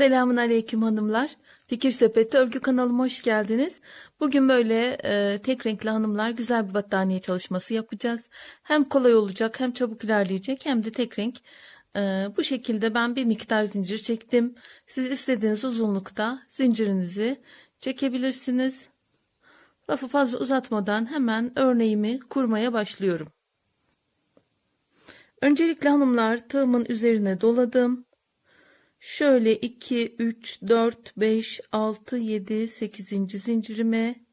Selamun Aleyküm hanımlar. Fikir Sepeti Örgü kanalıma hoş geldiniz. Bugün böyle e, tek renkli hanımlar güzel bir battaniye çalışması yapacağız. Hem kolay olacak hem çabuk ilerleyecek hem de tek renk. E, bu şekilde ben bir miktar zincir çektim. Siz istediğiniz uzunlukta zincirinizi çekebilirsiniz. Lafı fazla uzatmadan hemen örneğimi kurmaya başlıyorum. Öncelikle hanımlar tığımın üzerine doladım. Şöyle 2, 3, 4, 5, 6, 7, 8. zincirime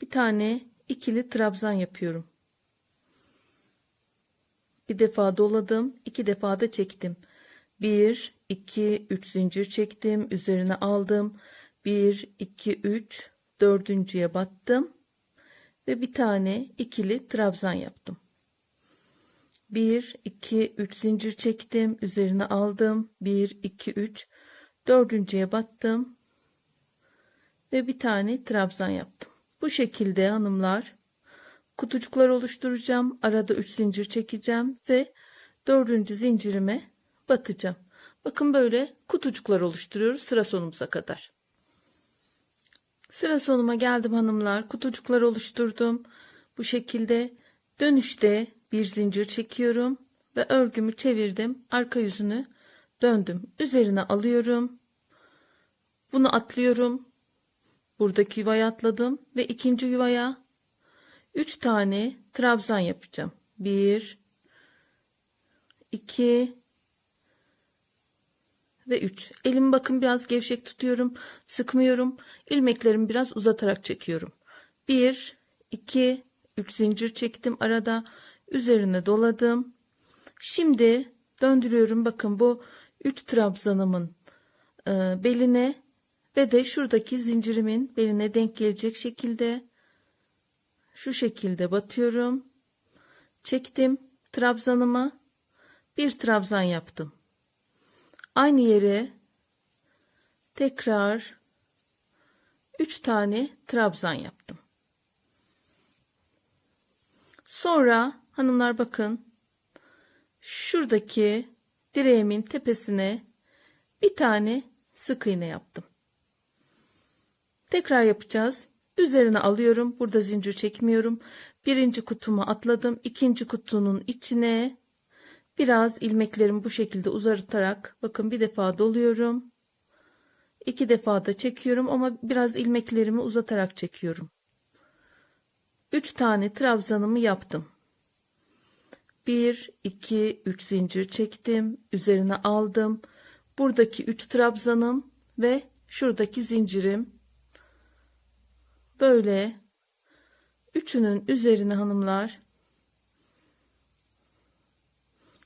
bir tane ikili trabzan yapıyorum. Bir defa doladım, iki defa da çektim. 1, 2, 3 zincir çektim, üzerine aldım. 1, 2, 3, dördüncüye battım ve bir tane ikili trabzan yaptım. 1, 2, 3 zincir çektim. Üzerine aldım. 1, 2, 3. Dördüncüye battım. Ve bir tane trabzan yaptım. Bu şekilde hanımlar kutucuklar oluşturacağım. Arada 3 zincir çekeceğim ve dördüncü zincirime batacağım. Bakın böyle kutucuklar oluşturuyoruz sıra sonumuza kadar. Sıra sonuma geldim hanımlar. Kutucuklar oluşturdum. Bu şekilde dönüşte bir zincir çekiyorum ve örgümü çevirdim. Arka yüzünü döndüm. Üzerine alıyorum. Bunu atlıyorum. Buradaki yuvaya atladım ve ikinci yuvaya 3 tane trabzan yapacağım. 1 2 ve 3. Elimi bakın biraz gevşek tutuyorum. Sıkmıyorum. İlmeklerimi biraz uzatarak çekiyorum. 1 2 3 zincir çektim arada üzerine doladım. Şimdi döndürüyorum. Bakın bu 3 trabzanımın e, beline ve de şuradaki zincirimin beline denk gelecek şekilde şu şekilde batıyorum. Çektim trabzanıma bir trabzan yaptım. Aynı yere tekrar 3 tane trabzan yaptım. Sonra hanımlar bakın şuradaki direğimin tepesine bir tane sık iğne yaptım. Tekrar yapacağız. Üzerine alıyorum. Burada zincir çekmiyorum. Birinci kutumu atladım. İkinci kutunun içine biraz ilmeklerimi bu şekilde uzatarak bakın bir defa doluyorum. İki defa da çekiyorum ama biraz ilmeklerimi uzatarak çekiyorum. 3 tane trabzanımı yaptım. 1 2 3 zincir çektim. Üzerine aldım. Buradaki 3 trabzanım ve şuradaki zincirim. Böyle üçünün üzerine hanımlar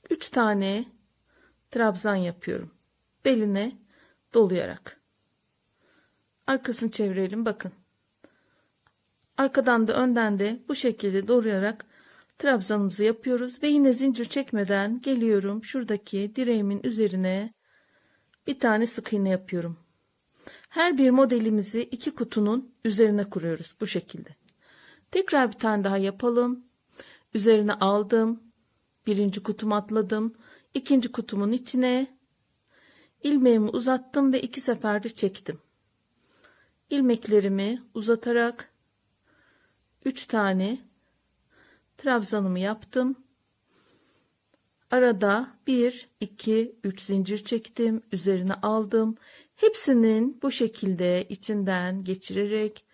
3 tane trabzan yapıyorum. Beline dolayarak. Arkasını çevirelim bakın. Arkadan da önden de bu şekilde doğrayarak trabzanımızı yapıyoruz ve yine zincir çekmeden geliyorum şuradaki direğimin üzerine bir tane sık iğne yapıyorum. Her bir modelimizi iki kutunun üzerine kuruyoruz bu şekilde. Tekrar bir tane daha yapalım. Üzerine aldım. Birinci kutumu atladım. İkinci kutumun içine ilmeğimi uzattım ve iki seferde çektim. İlmeklerimi uzatarak 3 tane trabzanımı yaptım. Arada 1, 2, 3 zincir çektim. Üzerine aldım. Hepsinin bu şekilde içinden geçirerek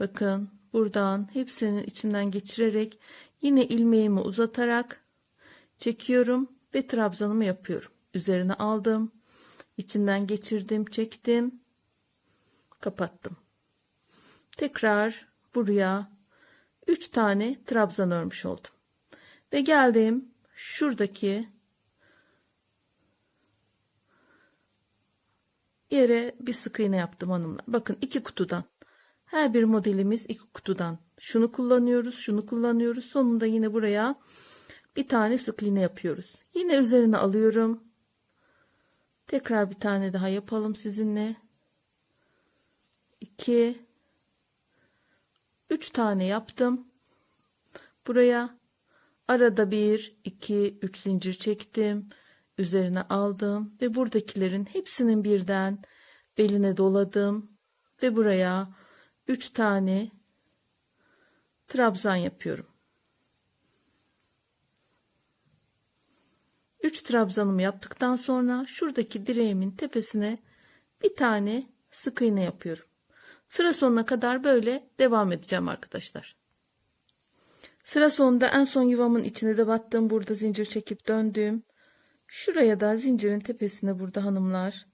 bakın buradan hepsinin içinden geçirerek yine ilmeğimi uzatarak çekiyorum ve trabzanımı yapıyorum. Üzerine aldım. içinden geçirdim, çektim. Kapattım. Tekrar buraya 3 tane trabzan örmüş oldum. Ve geldim şuradaki yere bir sık iğne yaptım hanımlar. Bakın iki kutudan. Her bir modelimiz iki kutudan. Şunu kullanıyoruz, şunu kullanıyoruz. Sonunda yine buraya bir tane sık iğne yapıyoruz. Yine üzerine alıyorum. Tekrar bir tane daha yapalım sizinle. 2 3 tane yaptım. Buraya arada 1 2 3 zincir çektim. üzerine aldım ve buradakilerin hepsinin birden beline doladım ve buraya 3 tane trabzan yapıyorum. 3 trabzanımı yaptıktan sonra şuradaki direğimin tepesine bir tane sık iğne yapıyorum. Sıra sonuna kadar böyle devam edeceğim arkadaşlar. Sıra sonunda en son yuvamın içine de battım. Burada zincir çekip döndüm. Şuraya da zincirin tepesine burada hanımlar.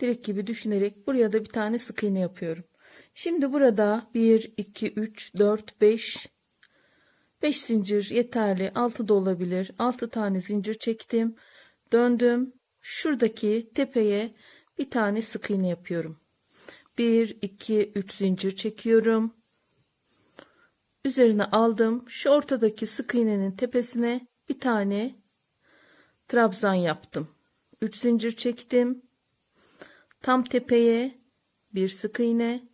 Direk gibi düşünerek buraya da bir tane sık iğne yapıyorum. Şimdi burada 1, 2, 3, 4, 5, 5 zincir yeterli. 6 da olabilir. 6 tane zincir çektim. Döndüm. Şuradaki tepeye bir tane sık iğne yapıyorum. 1, 2, 3 zincir çekiyorum. Üzerine aldım. Şu ortadaki sık iğnenin tepesine bir tane trabzan yaptım. 3 zincir çektim. Tam tepeye bir sık iğne.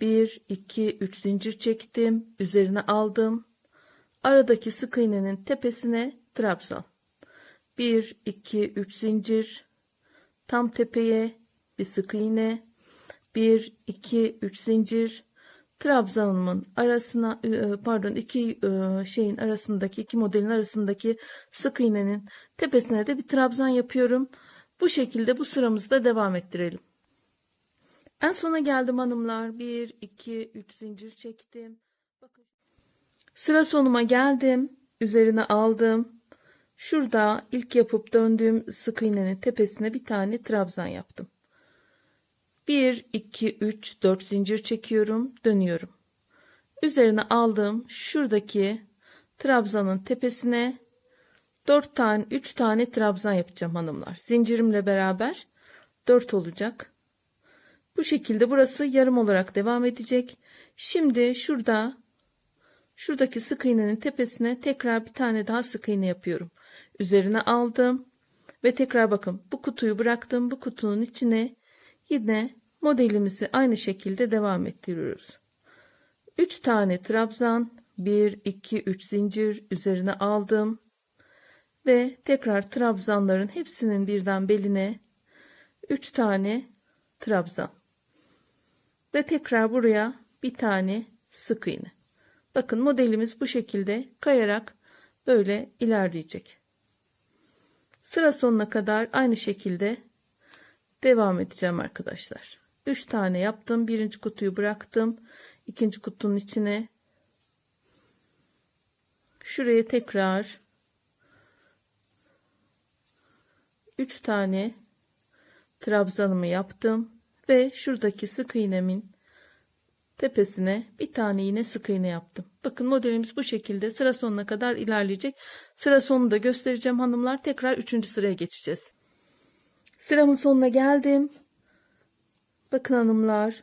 1, 2, 3 zincir çektim. Üzerine aldım. Aradaki sık iğnenin tepesine trabzan. 1, 2, 3 zincir. Tam tepeye bir sık iğne. 1, 2, 3 zincir. Trabzanımın arasına e, pardon iki e, şeyin arasındaki iki modelin arasındaki sık iğnenin tepesine de bir trabzan yapıyorum. Bu şekilde bu sıramızı da devam ettirelim. En sona geldim hanımlar. 1, 2, 3 zincir çektim. Bakın. Sıra sonuma geldim. Üzerine aldım. Şurada ilk yapıp döndüğüm sık iğnenin tepesine bir tane trabzan yaptım. 1, 2, 3, 4 zincir çekiyorum. Dönüyorum. Üzerine aldım. Şuradaki trabzanın tepesine 4 tane 3 tane trabzan yapacağım hanımlar. Zincirimle beraber 4 olacak. Bu şekilde burası yarım olarak devam edecek. Şimdi şurada şuradaki sık iğnenin tepesine tekrar bir tane daha sık iğne yapıyorum. Üzerine aldım ve tekrar bakın bu kutuyu bıraktım. Bu kutunun içine yine modelimizi aynı şekilde devam ettiriyoruz. 3 tane trabzan, 1 2 3 zincir üzerine aldım ve tekrar trabzanların hepsinin birden beline 3 tane trabzan. Ve tekrar buraya bir tane sık iğne. Bakın modelimiz bu şekilde kayarak böyle ilerleyecek. Sıra sonuna kadar aynı şekilde devam edeceğim arkadaşlar. 3 tane yaptım. Birinci kutuyu bıraktım. ikinci kutunun içine şuraya tekrar 3 tane trabzanımı yaptım ve şuradaki sık iğnemin tepesine bir tane yine sık iğne yaptım. Bakın modelimiz bu şekilde sıra sonuna kadar ilerleyecek. Sıra sonunu da göstereceğim hanımlar. Tekrar 3. sıraya geçeceğiz. Sıramın sonuna geldim. Bakın hanımlar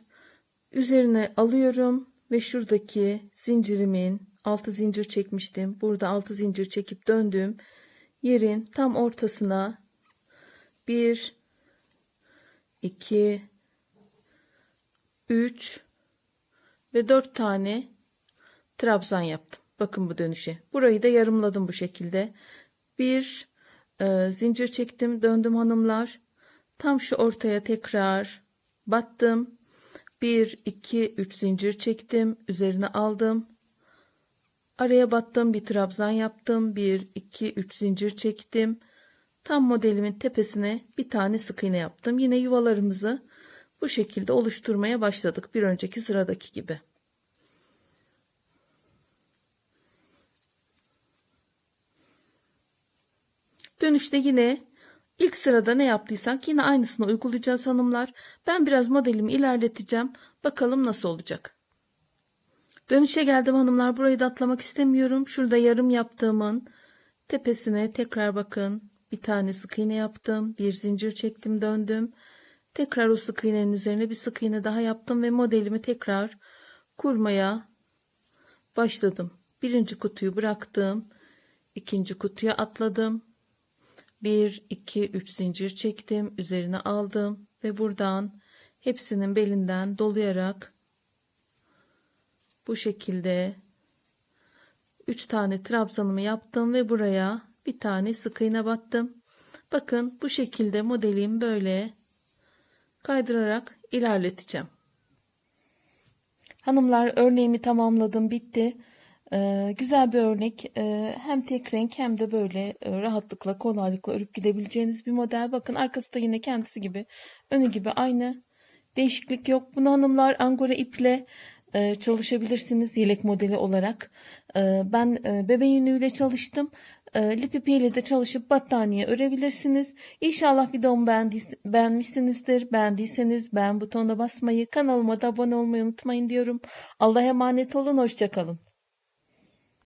üzerine alıyorum ve şuradaki zincirimin altı zincir çekmiştim. Burada altı zincir çekip döndüm. Yerin tam ortasına bir, iki, üç ve dört tane trabzan yaptım. Bakın bu dönüşe. Burayı da yarımladım bu şekilde. Bir e, zincir çektim, döndüm hanımlar. Tam şu ortaya tekrar battım. 1 2 3 zincir çektim. Üzerine aldım. Araya battım, bir trabzan yaptım. 1 2 3 zincir çektim. Tam modelimin tepesine bir tane sık iğne yaptım. Yine yuvalarımızı bu şekilde oluşturmaya başladık. Bir önceki sıradaki gibi. Dönüşte yine ilk sırada ne yaptıysak yine aynısını uygulayacağız hanımlar. Ben biraz modelimi ilerleteceğim. Bakalım nasıl olacak. Dönüşe geldim hanımlar. Burayı da atlamak istemiyorum. Şurada yarım yaptığımın tepesine tekrar bakın. Bir tane sık iğne yaptım. Bir zincir çektim döndüm. Tekrar o sık iğnenin üzerine bir sık iğne daha yaptım ve modelimi tekrar kurmaya başladım. Birinci kutuyu bıraktım. ikinci kutuya atladım. 1 2 3 zincir çektim üzerine aldım ve buradan hepsinin belinden dolayarak bu şekilde 3 tane trabzanımı yaptım ve buraya bir tane sık iğne battım Bakın bu şekilde modelimi böyle kaydırarak ilerleteceğim. Hanımlar örneğimi tamamladım bitti. Ee, güzel bir örnek Ee, hem tek renk hem de böyle e, rahatlıkla kolaylıkla örüp gidebileceğiniz bir model. Bakın arkası da yine kendisi gibi önü gibi aynı değişiklik yok. Bunu hanımlar angora iple e, çalışabilirsiniz yelek modeli olarak. E, ben e, bebe yünüyle çalıştım. E, lip ipiyle de çalışıp battaniye örebilirsiniz. İnşallah videomu beğendiys- beğenmişsinizdir. Beğendiyseniz beğen butonuna basmayı, kanalıma da abone olmayı unutmayın diyorum. Allah'a emanet olun, hoşçakalın.